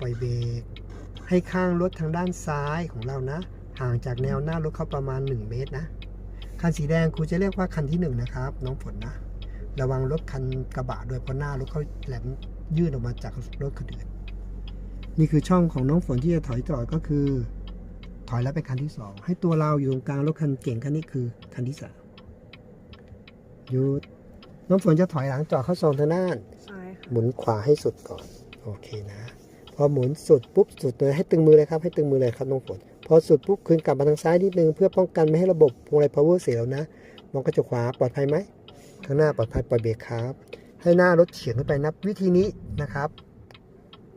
ปล่อยเบรกให้ข้างรถทางด้านซ้ายของเรานะ ห่างจากแนวหน้ารถเขาประมาณ 1 เมตรนะ คันสีแดงครูจะเรียกว่าคันที่ 1 นะครับ น้องฝนนะ ระวังรถคันกระบะด้วยเพราะหน้ารถเขาแหลมยื่นออกมาจากรถคนอื่นนี่คือช่องของน้องฝนที่จะถอยจอดก็คือ ถอยแล้วไปคันที่ 2 ให้ตัวเราอยู่ตรงกลางรถคันเก่งคันนี้คือคันที่สามหยุดน้องฝนจะถอยหลังจอดเข้าซองทางด้านซ้ายค่ะหมุนขวาให้สุดก่อน โอเคนะพ อหมุนสุดปุ๊บสุดเลยให้ตึงมือเลยครับให้ตึงมือเลยครับน้องฝนพอสุดปุ๊บคืนกลับมาทางซ้ายนิดนึงเพื่อป้องกันไม่ให้ระบบพวงมาลัย power เสียแล้วนะมองกระจกขวาปลอดภัยไหมข้างหน้าปลอดภัยปล่อยเบรกครับ ให้หน้ารถเฉียงขึ้นไปนับวิธีนี้นะครับ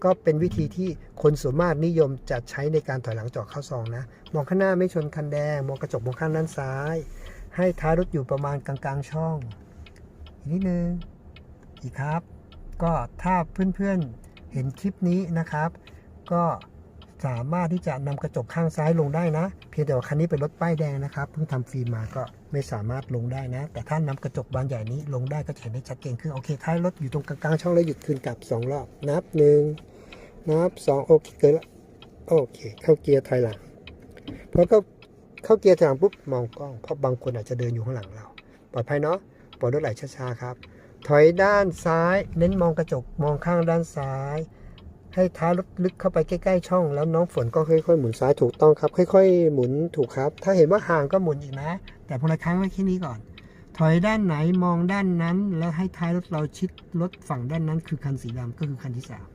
ก็เป็นวิธีที่คนส่วนมากนิยมจะใช้ในการถอยหลังจอดเข้าซองนะ มองข้างหน้าไม่ชนคันแดง มองกระจกมองข้างด้านซ้าย ให้ท้ายรถอยู่ประมาณกลางๆช่องอีกนิดนึงอีกครับ ก็ถ้าเพื่อนๆ เห็นคลิปนี้นะครับ ก็สามารถที่จะนำกระจกข้างซ้ายลงได้นะ เพียงแต่ว่าคันนี้เป็นรถป้ายแดงนะครับเพิ่งทำฟิล์มมาก็ไม่สามารถลงได้นะ แต่ถ้านำกระจกบานใหญ่นี้ลงได้ก็จะเห็นได้ชัดเจนขึ้นโอเคท้ายรถอยู่ตรงกลางๆช่องแล้วหยุดคืนกลับสองรอบ นับหนึ่งนับสองโอเคเกินละโอเค เข้าเกียร์ถอยหลังพอเข้าเข้าเกียร์ถอยหลังปุ๊บมองกล้องเพราะบางคนอาจจะเดินอยู่ข้างหลังเรา ปลอดภัยเนาะปล่อยรถไหลช้าๆครับ ถอยด้านซ้าย เน้นมองกระจกมองข้างด้านซ้าย ให้ท้ายรถลึกเข้าไปใกล้ๆช่อง แล้วน้องฝนก็ค่อยๆหมุนซ้ายถูกต้องครับ ค่อย ๆ หมุนถูกครับ ถ้าเห็นว่าห่างก็หมุนอีกนะ แต่พอละครั้งไว้แค่นี้ก่อน ถอยด้านไหนมองด้านนั้น แล้วให้ท้ายรถเราชิดรถฝั่งด้านนั้น คือคันสีดำก็คือคันที่สาม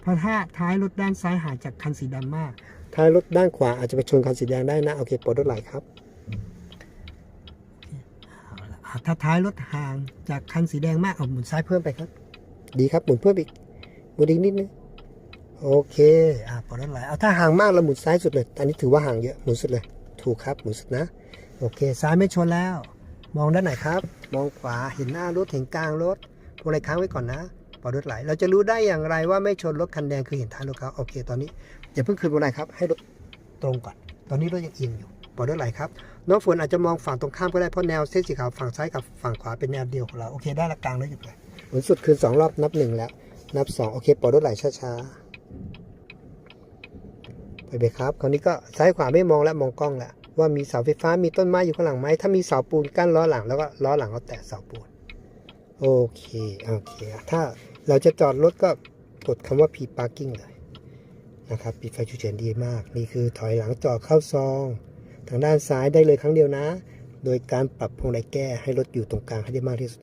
เพราะถ้าท้ายรถด้านซ้ายห่างจากคันสีดำมาก ท้ายรถด้านขวาอาจจะไปชนคันสีแดงได้นะโอเคปลดรถไหลครับ ถ้าท้ายรถห่างจากคันสีแดงมากเอาหมุนซ้ายเพิ่มไปครับ ดีครับหมุนเพิ่มอีกหมุนอีกนิดนึงโอเคอะปลดรถไหลเอาถ้าห่างมากเราหมุนซ้ายสุดเลยอันนี้ถือว่าห่างเยอะหมุนสุดเลย ถูกครับหมุนสุดนะ โอเค ซ้ายไม่ชนแล้ว มองด้านไหนครับ มองขวาเห็นหน้ารถเห็นกลางรถพวงมาลัยค้างไว้ก่อนนะปลดรถไหล เราจะรู้ได้อย่างไรว่าไม่ชนรถคันแดงคือเห็นท้ายรถเขาโอเค ตอนนี้อย่าเพิ่งคืนพวงมาลัยครับ ให้รถตรงก่อน ตอนนี้รถยังเอียงอยู่ปลดรถไหลครับ น้องฝนอาจจะมองฝั่งตรงข้ามก็ได้เพราะแนวเส้นสีขาวฝั่งซ้ายกับฝั่งขวาเป็นแนวเดียวของเราโอเคได้ละกลางแล้วหยุดเลยหมุนสุดคืนสองรอบนับหนึ่งแล้ว นับสองโอเคปล่อยรถไหลช้าๆไปเบรกครับคราวนี้ก็ซ้ายขวาไม่มองแล้วมองกล้องแล้วว่ามีเสาไฟฟ้ามีต้นไม้อยู่ข้างหลังไหมถ้ามีเสาปูนกั้นล้อหลังแล้วก็ล้อหลังเราแตะเสาปูนโอเคโอเค ถ้าเราจะจอดรถก็กดคำว่า P parking เลยนะครับปิดไฟฉุกเฉินดีมาก นี่คือถอยหลังจอดเข้าซองางด้านซ้ายได้เลยครั้งเดียวนะ โดยการปรับพวงไหล่แก้ให้รถอยู่ตรงกลางให้ได้มากที่สุด